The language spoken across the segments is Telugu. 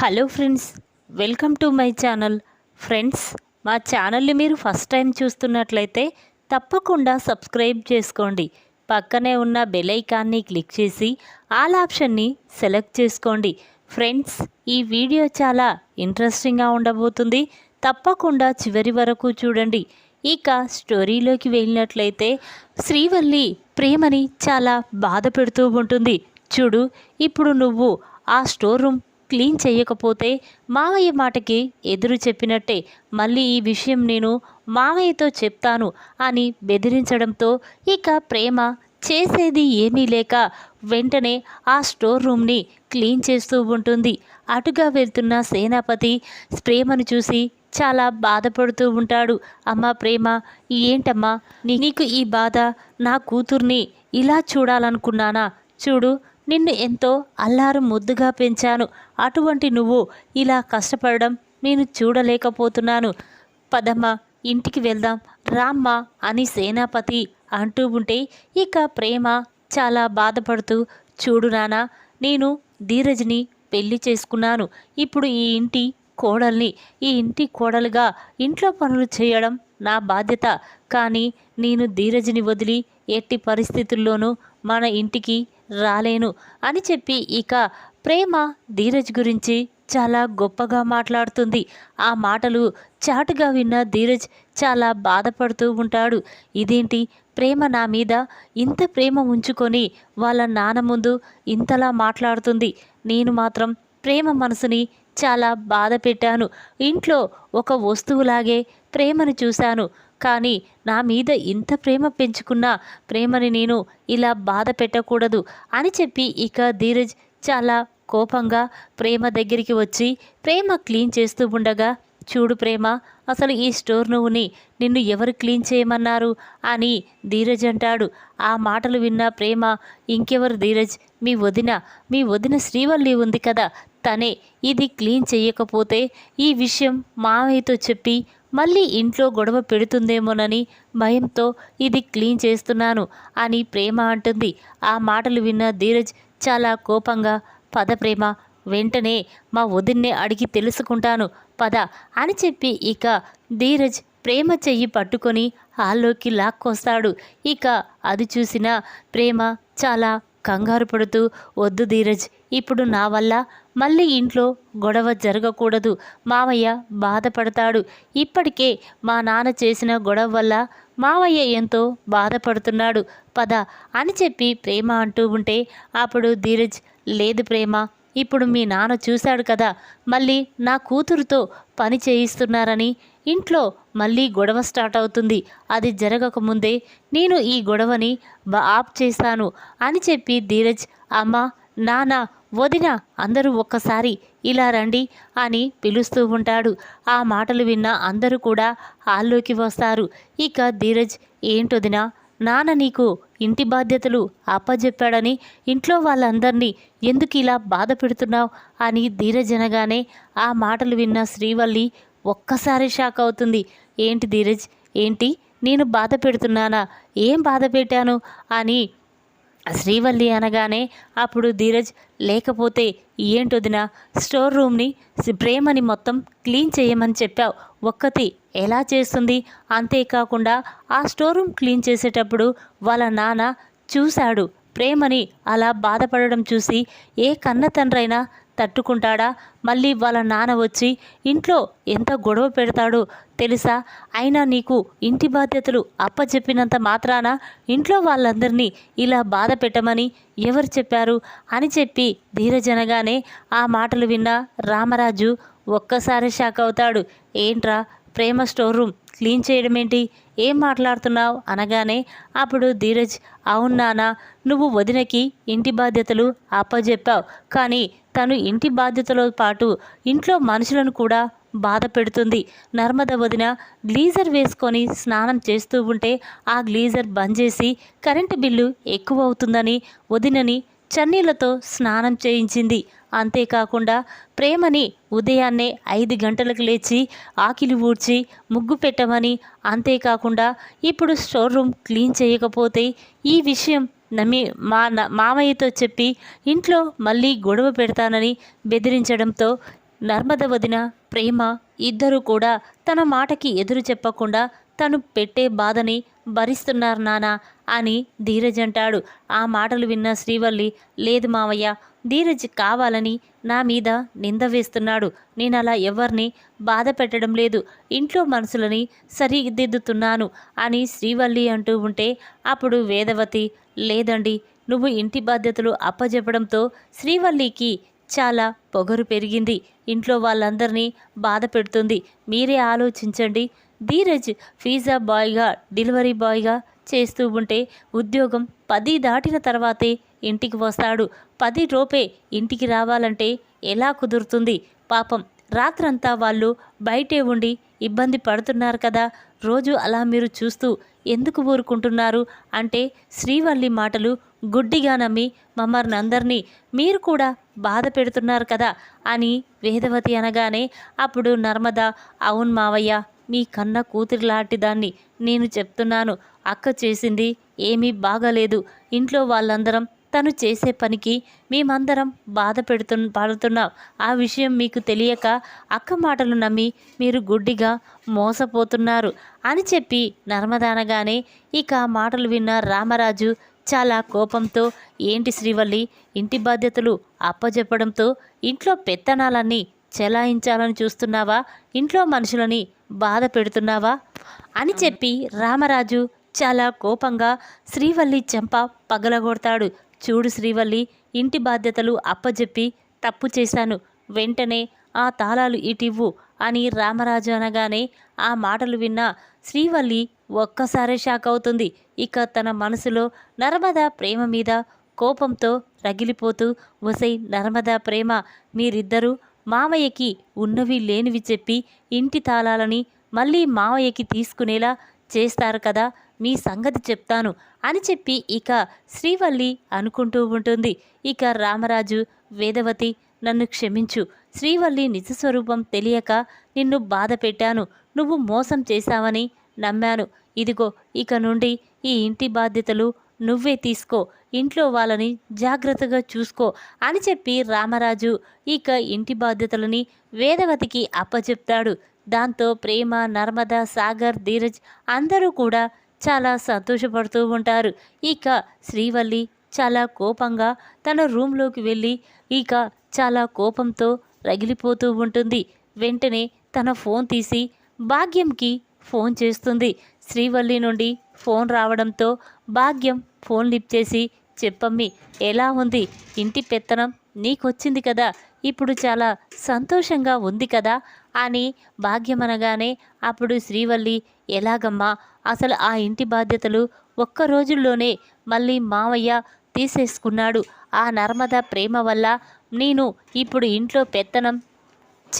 Hello friends welcome to my channel. Friends మా ఛానల్ని మీరు ఫస్ట్ టైం చూస్తున్నట్లయితే తప్పకుండా సబ్స్క్రైబ్ చేసుకోండి. పక్కనే ఉన్న బెల్ ఐకాన్ని క్లిక్ చేసి ఆల్ ఆప్షన్ని సెలెక్ట్ చేసుకోండి. ఫ్రెండ్స్ ఈ వీడియో చాలా ఇంట్రెస్టింగ్గా ఉండబోతుంది. తప్పకుండా చివరి వరకు చూడండి. ఇక స్టోరీలోకి వెళ్ళినట్లయితే శ్రీవల్లి ప్రేమని చాలా బాధ పెడుతూ ఉంటుంది. చూడు ఇప్పుడు నువ్వు ఆ స్టోర్ రూమ్ క్లీన్ చేయకపోతే మావయ్య మాటకి ఎదురు చెప్పినట్టే మళ్ళీ ఈ విషయం నేను మావయ్యతో చెప్తాను అని బెదిరించడంతో ఇక ప్రేమ చేసేది ఏమీ లేక వెంటనే ఆ స్టోర్ రూమ్ని క్లీన్ చేస్తూ ఉంటుంది. అటుగా వెళ్తున్న సేనాపతి ప్రేమను చూసి చాలా బాధపడుతూ ఉంటాడు. అమ్మ ప్రేమ ఏంటమ్మా? నీ- నీకు ఈ బాధ నా కూతుర్ని ఇలా చూడాలనుకున్నానా? చూడు నిన్ను ఎంతో అల్లారు ముద్దుగా పెంచాను. అటువంటి నువ్వు ఇలా కష్టపడడం నేను చూడలేకపోతున్నాను. పదమ్మ ఇంటికి వెళ్దాం. రామ్మ అని సేనాపతి అంటూ ఉంటే ఇక ప్రేమ చాలా బాధపడుతూ చూడు నానా నేను ధీరజ్ని పెళ్ళి చేసుకున్నాను. ఇప్పుడు ఈ ఇంటి కోడల్ని ఈ ఇంటి కోడలుగా ఇంట్లో పనులు చేయడం నా బాధ్యత. కానీ నేను ధీరజ్ని వదిలి ఎట్టి పరిస్థితుల్లోనూ మన ఇంటికి రాలేను అని చెప్పి ఇక ప్రేమ ధీరజ్ గురించి చాలా గొప్పగా మాట్లాడుతుంది. ఆ మాటలు చాటుగా విన్న ధీరజ్ చాలా బాధపడుతూ ఉంటాడు. ఇదేంటి? ప్రేమ నా మీద ఇంత ప్రేమ ఉంచుకొని వాళ్ళ నాన్న ముందు ఇంతలా మాట్లాడుతుంది. నేను మాత్రం ప్రేమ మనసుని చాలా బాధ పెట్టాను. ఇంట్లో ఒక వస్తువులాగే ప్రేమను చూశాను. కానీ నా మీద ఇంత ప్రేమ పెంచుకున్న ప్రేమని నేను ఇలా బాధ పెట్టకూడదు అని చెప్పి ఇక ధీరజ్ చాలా కోపంగా ప్రేమ దగ్గరికి వచ్చి ప్రేమ క్లీన్ చేస్తూ ఉండగా చూడు ప్రేమ అసలు ఈ స్టోర్ నువ్వుని నిన్ను ఎవరు క్లీన్ చేయమన్నారు? అని ధీరజ్ అంటాడు. ఆ మాటలు విన్న ప్రేమ ఇంకెవరు ధీరజ్? మీ వదిన మీ వదిన శ్రీవల్లి ఉంది కదా తనే ఇది క్లీన్ చేయకపోతే ఈ విషయం మామయ్యతో చెప్పి మళ్ళీ ఇంట్లో గొడవ పెడుతుందేమోనని భయంతో ఇది క్లీన్ చేస్తున్నాను అని ప్రేమ అంటుంది. ఆ మాటలు విన్న ధీరజ్ చాలా కోపంగా పద ప్రేమ వెంటనే మా వదిన్నే అడిగి తెలుసుకుంటాను పద అని చెప్పి ఇక ధీరజ్ ప్రేమ చెయ్యి పట్టుకొని హాల్లోకి లాక్కొస్తాడు. ఇక అది చూసిన ప్రేమ చాలా కంగారు పడుతూ వద్దు ధీరజ్ ఇప్పుడు నా వల్ల మళ్ళీ ఇంట్లో గొడవ జరగకూడదు. మావయ్య బాధపడతాడు. ఇప్పటికే మా నాన్న చేసిన గొడవ వల్ల మావయ్య ఎంతో బాధపడుతున్నాడు. పద అని చెప్పి ప్రేమ అంటూ ఉంటే అప్పుడు ధీరజ్ లేదు ప్రేమ ఇప్పుడు మీ నాన్న చూశాడు కదా మళ్ళీ నా కూతురుతో పని చేయిస్తున్నారని ఇంట్లో మళ్ళీ గొడవ స్టార్ట్ అవుతుంది. అది జరగకముందే నేను ఈ గొడవని ఆప్ చేశాను అని చెప్పి ధీరజ్ అమ్మ నాన్న వదిన అందరూ ఒక్కసారి ఇలా రండి అని పిలుస్తూ ఉంటాడు. ఆ మాటలు విన్న అందరూ కూడా హాల్లోకి వస్తారు. ఇక ధీరజ్ ఏంటొదినా నాన్న నీకు ఇంటి బాధ్యతలు అప్పజెప్పాడని ఇంట్లో వాళ్ళందరినీ ఎందుకు ఇలా బాధ పెడుతున్నావు? అని ధీరజ్ అనగానే ఆ మాటలు విన్న శ్రీవల్లి ఒక్కసారి షాక్ అవుతుంది. ఏంటి ధీరజ్? ఏంటి? నేను బాధ పెడుతున్నానా? ఏం బాధ పెట్టాను? అని శ్రీవల్లి అనగానే అప్పుడు ధీరజ్ లేకపోతే ఏంటొదిన స్టోర్ రూమ్ని ప్రేమని మొత్తం క్లీన్ చేయమని చెప్పావు. ఒక్కతి ఎలా చేస్తుంది? అంతేకాకుండా ఆ స్టోర్ రూమ్ క్లీన్ చేసేటప్పుడు వాళ్ళ నాన్న చూశాడు. ప్రేమని అలా బాధపడడం చూసి ఏ కన్న తండ్రైనా తట్టుకుంటాడా? మళ్ళీ వాళ్ళ నాన్న వచ్చి ఇంట్లో ఎంత గొడవ పెడతాడో తెలుసా? అయినా నీకు ఇంటి బాధ్యతలు అప్పచెప్పినంత మాత్రాన ఇంట్లో వాళ్ళందరినీ ఇలా బాధ పెట్టమని ఎవరు చెప్పారు? అని చెప్పి ధీరజనగానే ఆ మాటలు విన్న రామరాజు ఒక్కసారి షాక్ అవుతాడు. ఏంట్రా? ప్రేమ స్టోర్ రూమ్ క్లీన్ చేయడం ఏంటి ఏం మాట్లాడుతున్నావు? అనగానే అప్పుడు ధీరజ్ అవును నానా నువ్వు వదినకి ఇంటి బాధ్యతలు అప్పజెప్పావు. కానీ తను ఇంటి బాధ్యతతో పాటు ఇంట్లో మనుషులను కూడా బాధ పెడుతుంది. నర్మద వదిన గ్లీజర్ వేసుకొని స్నానం చేస్తూ ఉంటే ఆ గ్లీజర్ బంద్ చేసి కరెంటు బిల్లు ఎక్కువ అవుతుందని వదినని చన్నీళ్ళతో స్నానం చేయించింది. అంతేకాకుండా ప్రేమని ఉదయాన్నే ఐదు గంటలకు లేచి ఆకిలి ఊడ్చి ముగ్గు పెట్టమని అంతేకాకుండా ఇప్పుడు స్టోర్ రూమ్ క్లీన్ చేయకపోతే ఈ విషయం నమ్మి మా న- మామయ్యతో చెప్పి ఇంట్లో మళ్ళీ గొడవ పెడతానని బెదిరించడంతో నర్మద వదిన ప్రేమ ఇద్దరూ కూడా తన మాటకి ఎదురు చెప్పకుండా తను పెట్టే బాధని భరిస్తున్నారు నానా అని ధీరజ్ అంటాడు. ఆ మాటలు విన్న శ్రీవల్లి లేదు మావయ్య ధీరజ్ కావాలని నా మీద నింద వేస్తున్నాడు. నేను అలా ఎవరిని బాధ పెట్టడం లేదు. ఇంట్లో మనసులని సరిదిద్దుతున్నాను అని శ్రీవల్లి అంటూ ఉంటే అప్పుడు వేదవతి లేదండి నువ్వు ఇంటి బాధ్యతలు అప్పజెప్పడంతో శ్రీవల్లికి చాలా పొగరు పెరిగింది. ఇంట్లో వాళ్ళందరినీ బాధ పెడుతుంది. మీరే ఆలోచించండి. ధీరజ్ పిజ్జా బాయ్గా డెలివరీ బాయ్గా చేస్తూ ఉంటే ఉద్యోగం పది దాటిన తర్వాతే ఇంటికి వస్తాడు. పది రూపే ఇంటికి రావాలంటే ఎలా కుదురుతుంది? పాపం రాత్రంతా వాళ్ళు బయటే ఉండి ఇబ్బంది పడుతున్నారు కదా. రోజు అలా మీరు చూస్తూ ఎందుకు ఊరుకుంటున్నారు? అంటే శ్రీవల్లి మాటలు గుడ్డిగా నమ్మి మమ్మల్ని అందరినీ మీరు కూడా బాధ పెడుతున్నారు కదా అని వేదవతి అనగానే అప్పుడు నర్మద అవును మావయ్య మీ కన్న కూతురు లాంటి దాన్ని నేను చెప్తున్నాను. అక్క చేసింది ఏమీ బాగలేదు. ఇంట్లో వాళ్ళందరం తను చేసే పనికి మేమందరం బాధ పెడుతు పడుతున్నాం. ఆ విషయం మీకు తెలియక అక్క మాటలు నమ్మి మీరు గుడ్డిగా మోసపోతున్నారు అని చెప్పి నర్మదానగానే ఇక మాటలు విన్న రామరాజు చాలా కోపంతో ఏంటి శ్రీవల్లి ఇంటి బాధ్యతలు అప్పజెప్పడంతో ఇంట్లో పెత్తనాలన్నీ చెలాయించాలని చూస్తున్నావా? ఇంట్లో మనుషులని బాధ పెడుతున్నావా? అని చెప్పి రామరాజు చాలా కోపంగా శ్రీవల్లి చెంప పగలగొడతాడు. చూడు శ్రీవల్లి ఇంటి బాధ్యతలు అప్పజెప్పి తప్పు చేశాను. వెంటనే ఆ తాళాలు ఇటివ్వు అని రామరాజు అనగానే ఆ మాటలు విన్న శ్రీవల్లి ఒక్కసారే షాక్ అవుతుంది. ఇక తన మనసులో నర్మదా ప్రేమ మీద కోపంతో రగిలిపోతూ వసై నర్మదా ప్రేమ మీరిద్దరూ మావయ్యకి ఉన్నవి లేనివి చెప్పి ఇంటి తాళాలని మళ్ళీ మావయ్యకి తీసుకునేలా చేస్తారు కదా మీ సంగతి చెప్తాను అని చెప్పి ఇక శ్రీవల్లి అనుకుంటూ ఉంటుంది. ఇక రామరాజు వేదవతి నన్ను క్షమించు. శ్రీవల్లి నిజస్వరూపం తెలియక నిన్ను బాధ పెట్టాను. నువ్వు మోసం చేశావని నమ్మాను. ఇదిగో ఇక నుండి ఈ ఇంటి బాధ్యతలు నువ్వే తీసుకో. ఇంట్లో వాళ్ళని జాగ్రత్తగా చూసుకో అని చెప్పి రామరాజు ఇక ఇంటి బాధ్యతలని వేదవతికి అప్పచెప్తాడు. దాంతో ప్రేమ నర్మద సాగర్ ధీరజ్ అందరూ కూడా చాలా సంతోషపడుతూ ఉంటారు. ఇక శ్రీవల్లి చాలా కోపంగా తన రూమ్లోకి వెళ్ళి ఇక చాలా కోపంతో రగిలిపోతూ ఉంటుంది. వెంటనే తన ఫోన్ తీసి భాగ్యంకి ఫోన్ చేస్తుంది. శ్రీవల్లి నుండి ఫోన్ రావడంతో భాగ్యం ఫోన్ లిఫ్ట్ చేసి చెప్పమ్మి ఎలా ఉంది? ఇంటి పెత్తనం నీకొచ్చింది కదా. ఇప్పుడు చాలా సంతోషంగా ఉంది కదా. అని భాగ్యం అనగానే అప్పుడు శ్రీవల్లి ఎలాగమ్మా అసలు ఆ ఇంటి బాధ్యతలు ఒక్క రోజుల్లోనే మళ్ళీ మావయ్య తీసేసుకున్నాడు. ఆ నర్మద ప్రేమ వల్ల నేను ఇప్పుడు ఇంట్లో పెత్తనం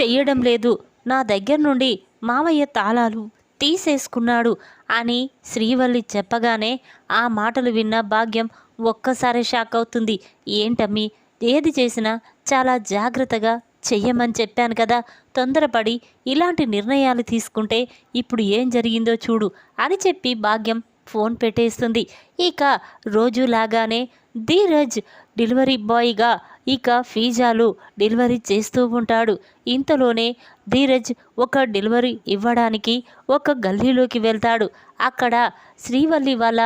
చెయ్యడం లేదు. నా దగ్గర నుండి మావయ్య తాళాలు తీసేసుకున్నాడు అని శ్రీవల్లి చెప్పగానే ఆ మాటలు విన్న భాగ్యం ఒక్కసారి షాక్ అవుతుంది. ఏంటమ్మి ఏది చేసినా చాలా జాగ్రత్తగా చెయ్యమని చెప్పాను కదా తొందరపడి ఇలాంటి నిర్ణయాలు తీసుకుంటే ఇప్పుడు ఏం జరిగిందో చూడు అని చెప్పి భాగ్యం ఫోన్ పెట్టేస్తుంది. ఇక రోజులాగానే ధీరజ్ డెలివరీ బాయ్గా ఇక ఫీజాలు డెలివరీ చేస్తూ ఉంటాడు. ఇంతలోనే ధీరజ్ ఒక డెలివరీ ఇవ్వడానికి ఒక గల్లీలోకి వెళ్తాడు. అక్కడ శ్రీవల్లి వాళ్ళ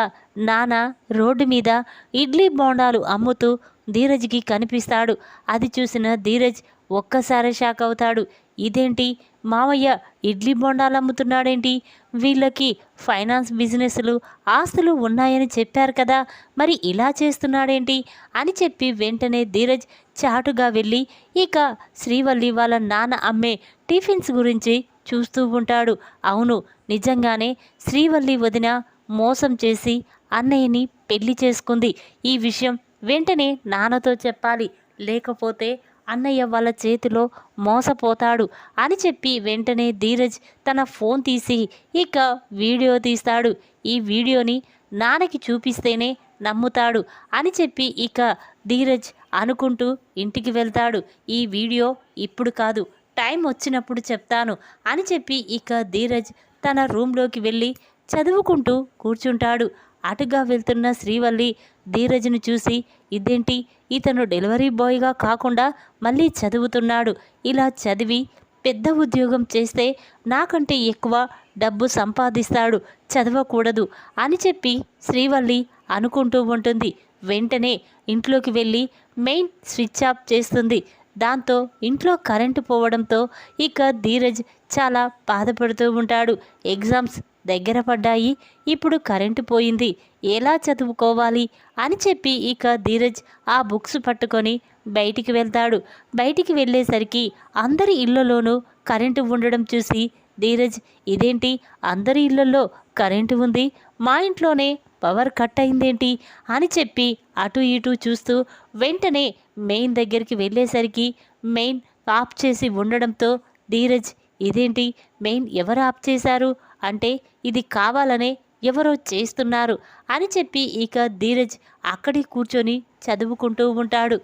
నాన్న రోడ్డు మీద ఇడ్లీ బోండాలు అమ్ముతూ ధీరజ్కి కనిపిస్తాడు. అది చూసిన ధీరజ్ ఒక్కసారి షాక్ అవుతాడు. ఇదేంటి? మావయ్య ఇడ్లీ బొండాలు అమ్ముతున్నాడేంటి? వీళ్ళకి ఫైనాన్స్ బిజినెస్లు ఆస్తులు ఉన్నాయని చెప్పారు కదా మరి ఇలా చేస్తున్నాడేంటి? అని చెప్పి వెంటనే ధీరజ్ చాటుగా వెళ్ళి ఇక శ్రీవల్లి వాళ్ళ నాన్న అమ్మే టిఫిన్స్ గురించి చూస్తూ ఉంటాడు. అవును నిజంగానే శ్రీవల్లి వదిన మోసం చేసి అన్నయ్యని పెళ్ళి చేసుకుంది. ఈ విషయం వెంటనే నాన్నతో చెప్పాలి. లేకపోతే అన్నయ్య వాళ్ళ చేతిలో మోసపోతాడు అని చెప్పి వెంటనే ధీరజ్ తన ఫోన్ తీసి ఇక వీడియో తీస్తాడు. ఈ వీడియోని నాన్నకి చూపిస్తేనే నమ్ముతాడు అని చెప్పి ఇక ధీరజ్ అనుకుంటూ ఇంటికి వెళ్తాడు. ఈ వీడియో ఇప్పుడు కాదు టైం వచ్చినప్పుడు చెప్తాను అని చెప్పి ఇక ధీరజ్ తన రూమ్లోకి వెళ్ళి చదువుకుంటూ కూర్చుంటాడు. అటుగా వెళ్తున్న శ్రీవల్లి ధీరజ్ను చూసి ఇదేంటి? ఇతను డెలివరీ బాయ్గా కాకుండా మళ్ళీ చదువుతున్నాడు. ఇలా చదివి పెద్ద ఉద్యోగం చేస్తే నాకంటే ఎక్కువ డబ్బు సంపాదిస్తాడు. చదవకూడదు అని చెప్పి శ్రీవల్లి అనుకుంటూ ఉంటుంది. వెంటనే ఇంట్లోకి వెళ్ళి మెయిన్ స్విచ్ ఆఫ్ చేస్తుంది. దాంతో ఇంట్లో కరెంటు పోవడంతో ఇక ధీరజ్ చాలా బాధపడుతూ ఉంటాడు. ఎగ్జామ్స్ దగ్గర పడ్డాయి. ఇప్పుడు కరెంటు పోయింది. ఎలా చదువుకోవాలి? అని చెప్పి ఇక ధీరజ్ ఆ బుక్స్ పట్టుకొని బయటికి వెళ్తాడు. బయటికి వెళ్ళేసరికి అందరి ఇళ్ళలోనూ కరెంటు ఉండడం చూసి ధీరజ్ ఇదేంటి? అందరి ఇళ్ళలో కరెంటు ఉంది. మా ఇంట్లోనే పవర్ కట్ అయిందేంటి అని చెప్పి అటు ఇటు చూస్తూ వెంటనే మెయిన్ దగ్గరికి వెళ్ళేసరికి మెయిన్ ఆఫ్ చేసి ఉండడంతో ధీరజ్ ఇదేంటి? మెయిన్ ఎవరు ఆఫ్ చేశారు? అంటే ఇది కావాలనే ఎవరో చేస్తున్నారు? అని చెప్పి ఇక ధీరజ్ అక్కడి కూర్చొని చదువుకుంటూ ఉంటాడు.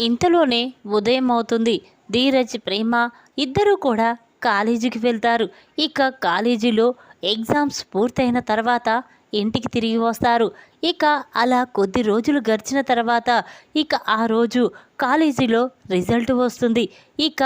ఇంతలోనే ఉదయం అవుతుంది. ధీరజ్ ప్రేమ ఇద్దరూ కూడా కాలేజీకి వెళ్తారు. ఇక కాలేజీలో ఎగ్జామ్స్ పూర్తయిన తర్వాత ఇంటికి తిరిగి వస్తారు. ఇక అలా కొద్ది రోజులు గడిచిన తర్వాత ఇక ఆ రోజు కాలేజీలో రిజల్ట్ వస్తుంది. ఇక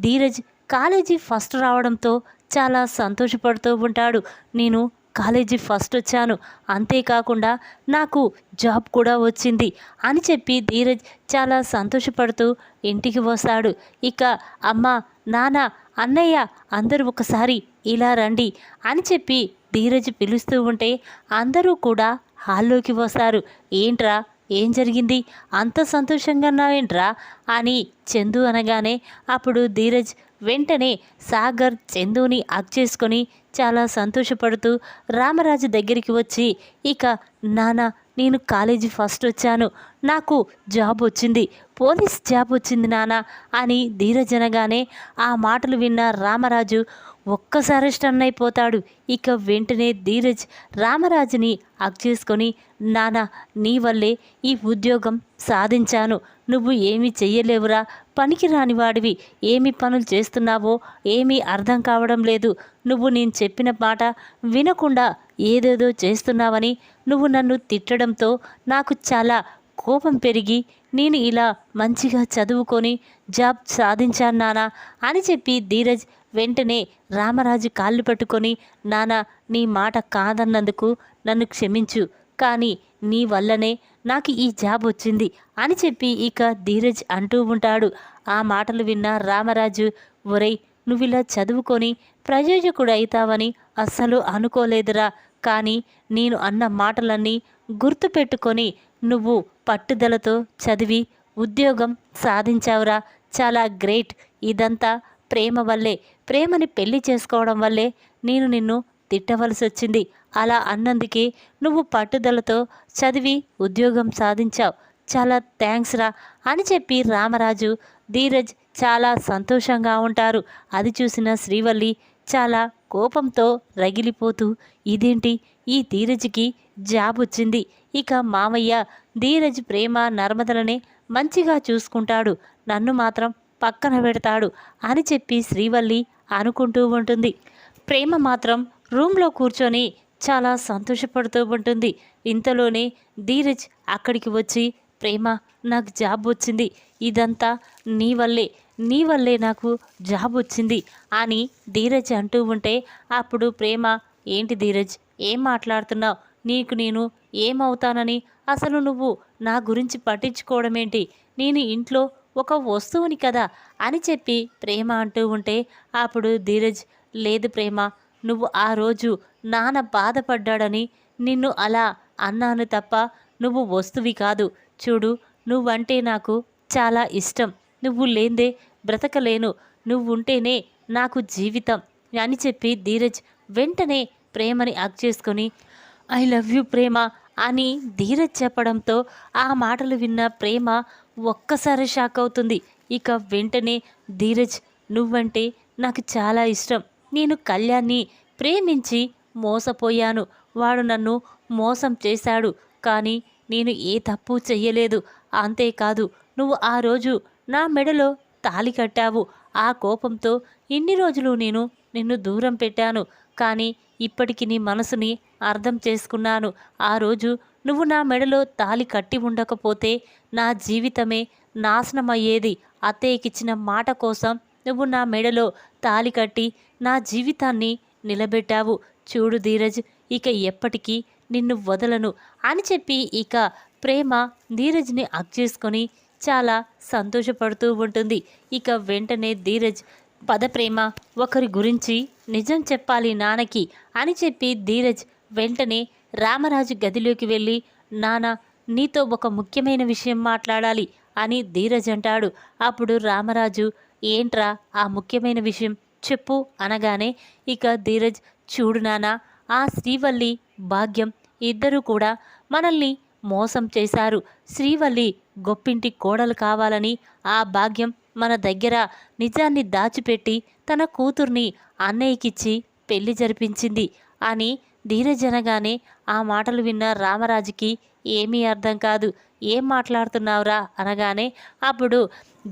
ధీరజ్ కాలేజీ ఫస్ట్ రావడంతో చాలా సంతోషపడుతూ ఉంటాడు. నేను కాలేజీ ఫస్ట్ వచ్చాను. అంతేకాకుండా నాకు జాబ్ కూడా వచ్చింది అని చెప్పి ధీరజ్ చాలా సంతోషపడుతూ ఇంటికి వస్తాడు. ఇక అమ్మ నాన్న అన్నయ్య అందరూ ఒకసారి ఇలా రండి అని చెప్పి ధీరజ్ పిలుస్తూ ఉంటే అందరూ కూడా హాల్లోకి వస్తారు. ఏంట్రా? ఏం జరిగింది? అంత సంతోషంగా ఉన్నావేంట్రా? అని చందు అనగానే అప్పుడు ధీరజ్ వెంటనే సాగర్ చందుని అగ్ చేసుకొని చాలా సంతోషపడుతూ రామరాజు దగ్గరికి వచ్చి ఇక నాన్న నేను కాలేజీ ఫస్ట్ వచ్చాను. నాకు జాబ్ వచ్చింది. పోలీస్ జాబ్ వచ్చింది నాన్న అని ధీరజ్ అనగానే ఆ మాటలు విన్న రామరాజు ఒక్కసారి స్టన్ అయిపోతాడు. ఇక వెంటనే ధీరజ్ రామరాజుని అక్ చేసుకొని నాన్న నీ వల్లే ఈ ఉద్యోగం సాధించాను. నువ్వు ఏమీ చెయ్యలేవురా. పనికి వాడివి. ఏమి పనులు చేస్తున్నావో ఏమీ అర్థం కావడం లేదు. నువ్వు నేను చెప్పిన మాట వినకుండా ఏదేదో చేస్తున్నావని నువ్వు నన్ను తిట్టడంతో నాకు చాలా కోపం పెరిగి నేను ఇలా మంచిగా చదువుకొని జాబ్ సాధించాను నానా అని చెప్పి ధీరజ్ వెంటనే రామరాజు కాళ్ళు పట్టుకొని నానా నీ మాట కాదన్నందుకు నన్ను క్షమించు. కానీ నీ వల్లనే నాకు ఈ జాబ్ వచ్చింది అని చెప్పి ఇక ధీరజ్ అంటూ ఉంటాడు. ఆ మాటలు విన్న రామరాజు ఒరేయ్ నువ్వు ఇలా చదువుకొని ప్రయోజకుడు అవుతావని అస్సలు అనుకోలేదురా. కానీ నేను అన్న మాటలన్నీ గుర్తుపెట్టుకొని నువ్వు పట్టుదలతో చదివి ఉద్యోగం సాధించావురా. చాలా గ్రేట్. ఇదంతా ప్రేమ వల్లే ప్రేమని పెళ్ళి చేసుకోవడం వల్లే నేను నిన్ను తిట్టవలసి వచ్చింది అలా అన్నందుకే నువ్వు పట్టుదలతో చదివి ఉద్యోగం సాధించావు. చాలా థ్యాంక్స్ రా అని చెప్పి రామరాజు ధీరజ్ చాలా సంతోషంగా ఉంటారు. అది చూసిన శ్రీవల్లి చాలా కోపంతో రగిలిపోతూ ఇదేంటి? ఈ ధీరజ్కి జాబ్ వచ్చింది. ఇక మామయ్య ధీరజ్ ప్రేమ నర్మదలనే మంచిగా చూసుకుంటాడు. నన్ను మాత్రం పక్కన పెడతాడు అని చెప్పి శ్రీవల్లి అనుకుంటూ ఉంటుంది. ప్రేమ మాత్రం రూమ్లో కూర్చొని చాలా సంతోషపడుతూ ఉంటుంది. ఇంతలోనే ధీరజ్ అక్కడికి వచ్చి ప్రేమ నాకు జాబ్ వచ్చింది. ఇదంతా నీ వల్లే. నీ వల్లే నాకు జాబ్ వచ్చింది అని ధీరజ్ అంటూ ఉంటే అప్పుడు ప్రేమ ఏంటి ధీరజ్? ఏం మాట్లాడుతున్నావు? నీకు నేను ఏమవుతానని? అసలు నువ్వు నా గురించి పట్టించుకోవడమేంటి నేను ఇంట్లో ఒక వస్తువుని కదా అని చెప్పి ప్రేమ అంటూ ఉంటే అప్పుడు ధీరజ్ లేదు ప్రేమ. నువ్వు ఆ రోజు నాన్న బాధపడ్డాడని నిన్ను అలా అన్నాను తప్ప నువ్వు వస్తువి కాదు. చూడు నువ్వంటే నాకు చాలా ఇష్టం. నువ్వు లేందే బ్రతకలేను. నువ్వుంటేనే నాకు జీవితం అని చెప్పి ధీరజ్ వెంటనే ప్రేమని అక్ చేసుకొని ఐ లవ్ యూ ప్రేమ అని ధీరజ్ చెప్పడంతో ఆ మాటలు విన్న ప్రేమ ఒక్కసారి షాక్ అవుతుంది. ఇక వెంటనే ధీరజ్ నువ్వంటే నాకు చాలా ఇష్టం. నేను కళ్యాణ్ని ప్రేమించి మోసపోయాను. వాడు నన్ను మోసం చేశాడు. కానీ నేను ఏ తప్పు చెయ్యలేదు. అంతేకాదు నువ్వు ఆ రోజు నా మెడలో తాలి కట్టావు. ఆ కోపంతో ఇన్ని రోజులు నేను నిన్ను దూరం పెట్టాను. కానీ ఇప్పటికి నీ మనసుని అర్థం చేసుకున్నాను. ఆ రోజు నువ్వు నా మెడలో తాలి కట్టి ఉండకపోతే నా జీవితమే నాశనమయ్యేది. అత్తయ్యకిచ్చిన మాట కోసం నువ్వు నా మెడలో తాలి కట్టి నా జీవితాన్ని నిలబెట్టావు. చూడు ధీరజ్ ఇక ఎప్పటికీ నిన్ను వదలను అని చెప్పి ఇక ప్రేమ ధీరజ్ని అక్ చేసుకొని చాలా సంతోషపడుతూ ఉంటుంది. ఇక వెంటనే ధీరజ్ పద ప్రేమ ఒకరి గురించి నిజం చెప్పాలి నాన్నకి అని చెప్పి ధీరజ్ వెంటనే రామరాజు గదిలోకి వెళ్ళి నాన్న నీతో ఒక ముఖ్యమైన విషయం మాట్లాడాలి అని ధీరజ్ అంటాడు. అప్పుడు రామరాజు ఏంట్రా ఆ ముఖ్యమైన విషయం? చెప్పు అనగానే ఇక ధీరజ్ చూడు నానా ఆ శ్రీవల్లి భాగ్యం ఇద్దరూ కూడా మనల్ని మోసం చేశారు. శ్రీవల్లి గొప్పింటి కోడలు కావాలని ఆ భాగ్యం మన దగ్గర నిజాన్ని దాచిపెట్టి తన కూతుర్ని అన్నయ్యకిచ్చి పెళ్ళి జరిపించింది అని ధీరజ్ అనగానే ఆ మాటలు విన్న రామరాజుకి ఏమీ అర్థం కాదు. ఏం మాట్లాడుతున్నావురా అనగానే అప్పుడు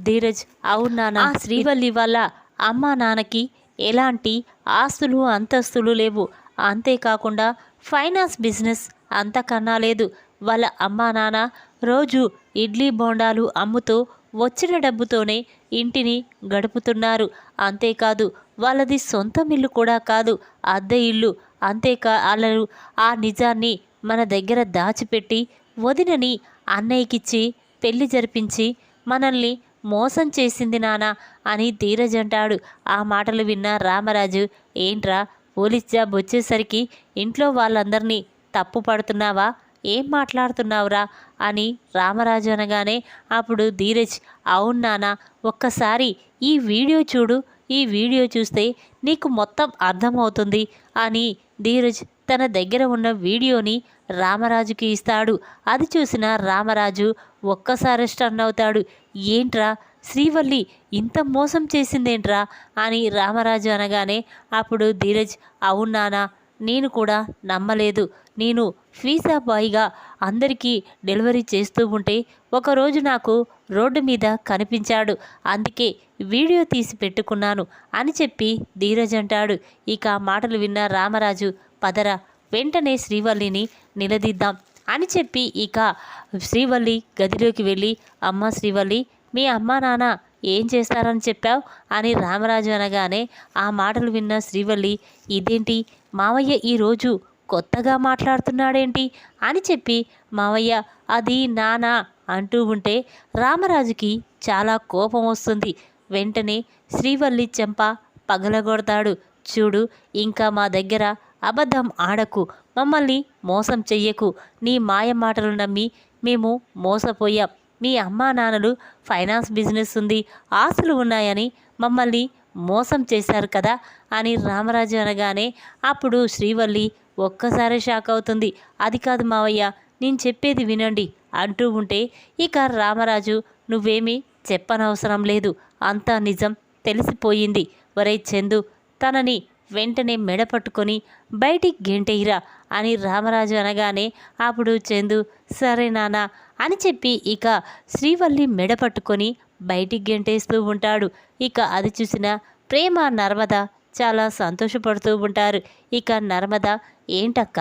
ధీరజ్ అవునానా శ్రీవల్లి వల్ల అమ్మా నాన్నకి ఎలాంటి ఆస్తులు అంతస్తులు లేవు. అంతేకాకుండా ఫైనాన్స్ బిజినెస్ అంతకన్నా లేదు. వాళ్ళ అమ్మా నాన్న రోజు ఇడ్లీ బోండాలు అమ్ముతూ వచ్చిన డబ్బుతోనే ఇంటిని గడుపుతున్నారు. అంతేకాదు వాళ్ళది సొంతం ఇల్లు కూడా కాదు అద్దె ఇల్లు. అంతేకా వాళ్ళు ఆ నిజాన్ని మన దగ్గర దాచిపెట్టి వదినని అన్నయ్యకిచ్చి పెళ్ళి జరిపించి మనల్ని మోసం చేసింది నానా అని ధీరజ్ అంటాడు. ఆ మాటలు విన్న రామరాజు ఏంట్రా పోలీస్ జాబ్ వచ్చేసరికి ఇంట్లో వాళ్ళందరినీ తప్పు పడుతున్నావా? ఏం మాట్లాడుతున్నావురా? అని రామరాజు అనగానే అప్పుడు ధీరజ్ అవును నానా ఒక్కసారి ఈ వీడియో చూడు. ఈ వీడియో చూస్తే నీకు మొత్తం అర్థమవుతుంది అని ధీరజ్ తన దగ్గర ఉన్న వీడియోని రామరాజుకి ఇస్తాడు. అది చూసిన రామరాజు ఒక్కసారి స్టన్ అవుతాడు. ఏంట్రా శ్రీవల్లి ఇంత మోసం చేసిందేంట్రా? అని రామరాజు అనగానే అప్పుడు ధీరజ్ అవునానా నేను కూడా నమ్మలేదు. నేను ఫీజా బాయ్గా అందరికీ డెలివరీ చేస్తూ ఉంటే ఒకరోజు నాకు రోడ్డు మీద కనిపించాడు. అందుకే వీడియో తీసి పెట్టుకున్నాను అని చెప్పి ధీరజ్ అంటాడు. ఇక మాటలు విన్న రామరాజు పదర. వెంటనే శ్రీవల్లిని నిలదీద్దాం అని చెప్పి ఇక శ్రీవల్లి గదిలోకి వెళ్ళి అమ్మ శ్రీవల్లి మీ అమ్మా నాన్న ఏం చేస్తారని చెప్పావు? అని రామరాజు అనగానే ఆ మాటలు విన్న శ్రీవల్లి ఇదేంటి? మావయ్య ఈరోజు కొత్తగా మాట్లాడుతున్నాడేంటి? అని చెప్పి మావయ్య అది నానా అంటూ ఉంటే రామరాజుకి చాలా కోపం వస్తుంది. వెంటనే శ్రీవల్లి చెంప పగలగొడతాడు. చూడు ఇంకా మా దగ్గర అబద్ధం ఆడకు మమ్మల్ని మోసం చెయ్యకు. నీ మాయ మాటలు నమ్మి మేము మోసపోయాం. మీ అమ్మా నాన్నలు ఫైనాన్స్ బిజినెస్ ఉంది ఆస్తులు ఉన్నాయని మమ్మల్ని మోసం చేశారు కదా అని రామరాజు అనగానే అప్పుడు శ్రీవల్లి ఒక్కసారి షాక్ అవుతుంది. అది కాదు మావయ్య నేను చెప్పేది వినండి అంటూ ఉంటే ఇక రామరాజు నువ్వేమీ చెప్పనవసరం లేదు అంతా నిజం తెలిసిపోయింది. ఒరే చందు తనని వెంటనే మెడ పట్టుకొని బయటికి గెంటేయిరా అని రామరాజు అనగానే అప్పుడు చందు సరే నానా అని చెప్పి ఇక శ్రీవల్లి మెడ పట్టుకొని బయటికి గెంటేస్తూ ఉంటాడు. ఇక అది చూసిన ప్రేమ నర్మద చాలా సంతోషపడుతూ ఉంటారు. ఇక నర్మద ఏంటక్క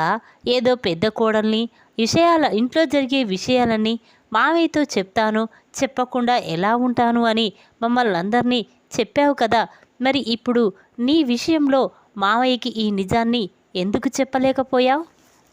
ఏదో పెద్ద కోడల్ని విషయాల ఇంట్లో జరిగే విషయాలన్నీ మావయ్యతో చెప్తాను చెప్పకుండా ఎలా ఉంటాను అని మమ్మల్ని అందరినీ చెప్పావు కదా మరి ఇప్పుడు నీ విషయంలో మావయ్యకి ఈ నిజాన్ని ఎందుకు చెప్పలేకపోయావు?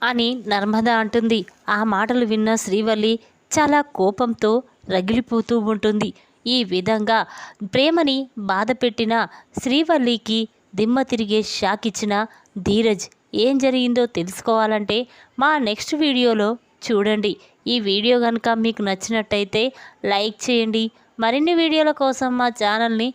అని నర్మద అంటుంది. ఆ మాటలు విన్న శ్రీవల్లి చాలా కోపంతో రగిలిపోతూ ఉంటుంది. ఈ విధంగా ప్రేమని బాధపెట్టిన శ్రీవల్లికి దిమ్మ తిరిగే షాక్ ఇచ్చిన ధీరజ్ ఏం జరిగిందో తెలుసుకోవాలంటే మా నెక్స్ట్ వీడియోలో చూడండి. ఈ వీడియో కనుక మీకు నచ్చినట్టయితే లైక్ చేయండి. మరిన్ని వీడియోల కోసం మా ఛానల్ని